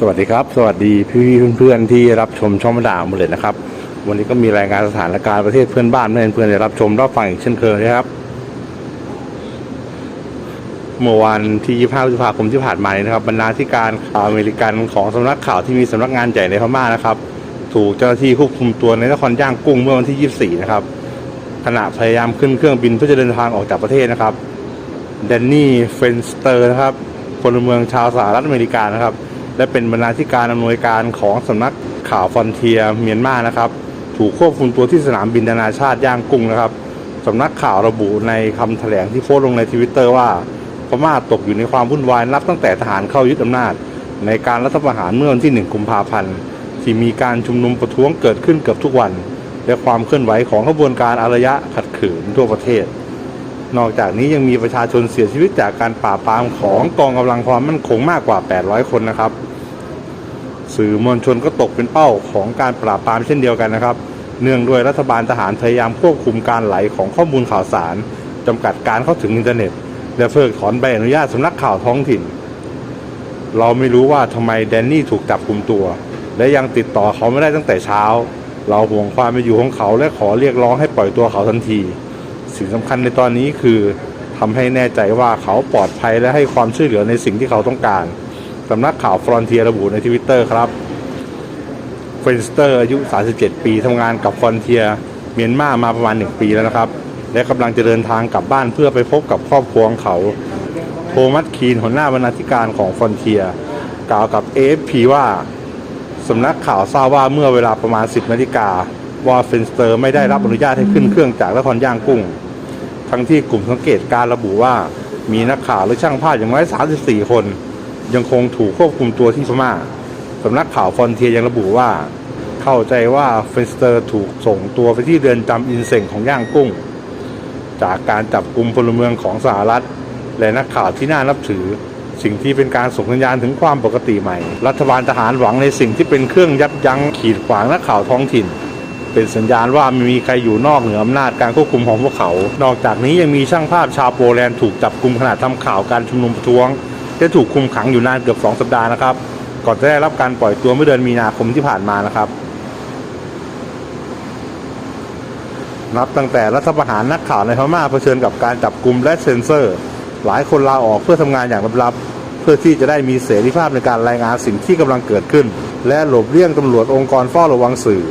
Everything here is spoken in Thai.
สวัสดีครับ สวัสดีพี่เพื่อนๆที่รับชมช่องมดาวหมดเลยนะครับ วันนี้ก็มีรายงานสถานการณ์ประเทศเพื่อนบ้านเพื่อนๆได้รับชมรับฟังอีกเช่นเคยนะครับ เมื่อวันที่25พฤษภาคมที่ผ่านมานี้นะครับบรรณาธิการข่าวอเมริกันของสำนักข่าวที่มีสำนักงานใหญ่ในพม่านะครับ ถูกเจ้าหน้าที่ควบคุมตัวในนครย่างกุ้งเมื่อวันที่ 24 นะครับขณะพยายามขึ้นเครื่องบินเพื่อจะเดินทางออกจากประเทศนะครับแดนนี่เฟนสเตอร์นะครับพลเมืองชาวสหรัฐอเมริกานะครับ และเป็นบรรณาธิการอำนวยการของสำนักข่าวฟอนเทียเมียนมานะครับ ถูกควบคุมตัวที่สนามบินนานาชาติย่างกุ้งนะครับสำนักข่าวระบุในคำแถลงที่โพสต์ลงในทวิตเตอร์ว่าพม่าตกอยู่ในความวุ่นวายนับตั้งแต่ทหารเข้ายึดอำนาจ ในการรัฐประหารเมื่อวันที่ 1 กุมภาพันธ์ ที่มีการชุมนุมประท้วงเกิดขึ้นเกือบทุกวัน และความเคลื่อนไหวของขบวนการอารยะขัดขืนทั่วประเทศ นอกจากนี้ยังมีประชาชนเสียชีวิตจากการปราบปรามของกองกำลังความมั่นคงมากกว่า 800 คนนะครับ สื่อมวลชนก็ตกเป็นเป้าของการปราบปรามเช่นเดียวกันนะครับ เนื่องด้วยรัฐบาลทหารพยายามควบคุมการไหลของข้อมูลข่าวสารจำกัดการเข้าถึงอินเทอร์เน็ต และเพิกถอนใบอนุญาตสำนักข่าวท้องถิ่น เราไม่รู้ว่าทำไมแดนนี่ถูกจับกลุ่มตัว และยังติดต่อเขาไม่ได้ตั้งแต่เช้า เราห่วงความเป็นอยู่ของเขาและขอเรียกร้องให้ปล่อยตัวเขาทันที สิ่งสำคัญในตอนนี้คือทำให้แน่ใจว่าเขาปลอดภัยและให้ความช่วยเหลือในสิ่งที่เขาต้องการสำนักข่าวฟรอนเทียระบุในทวิตเตอร์ครับเฟนสเตอร์อายุ 37 ปีทำงานกับฟรอนเทียเมียนมามาประมาณ 1 ปีแล้วนะครับ และกำลังจะเดินทางกลับบ้านเพื่อไปพบกับครอบครัวของเขา โทมัสคีนหัวหน้าบรรณาธิการของฟรอนเทียกล่าวกับ AFP ว่าสำนักข่าวทราบว่าเมื่อเวลาประมาณ 10นาฬิกาว่าเฟนสเตอร์ไม่ได้รับอนุญาตให้ขึ้นเครื่องจากนครย่างกุ้ง ทั้งที่กลุ่มสังเกตการระบุว่า มีนักข่าวและช่างภาพอย่างน้อย 34 คน ยังคงถูกควบคุมตัวที่พม่าสำนักข่าวฟอนเทียยังระบุว่า เข้าใจว่าเฟนสเตอร์ถูกส่งตัวไปที่เรือนจำอินเซงของย่างกุ้ง จากการจับกลุ่มพลเมืองของสหรัฐ และนักข่าวที่น่านับถือ สิ่งที่เป็นการส่งสัญญาณถึงความปกติใหม่ รัฐบาลทหารหวังในสิ่งที่เป็นเครื่องยับยั้งขีดขวางนักข่าวท้องถิ่น เป็นสัญญาณว่าไม่มีใครอยู่นอกเหนืออำนาจการควบคุมของพวกเขา นอกจากนี้ยังมีช่างภาพชาวโปแลนด์ถูกจับกลุ่มขณะทำข่าวการชุมนุมประท้วงและถูกคุมขังอยู่นานเกือบ 2 สัปดาห์นะครับ ก่อนจะได้รับการปล่อยตัวเมื่อเดือนมีนาคมที่ผ่านมานะครับ นับตั้งแต่รัฐประหารนักข่าวในพม่าเผชิญกับการจับกลุ่มและเซ็นเซอร์ หลายคนลาออกเพื่อทำงานอย่างลับๆเพื่อที่จะได้มีเสรีภาพในการรายงานสิ่งที่กำลังเกิดขึ้น และหลบเลี่ยงตำรวจองค์กรเฝ้าระวังสื่อ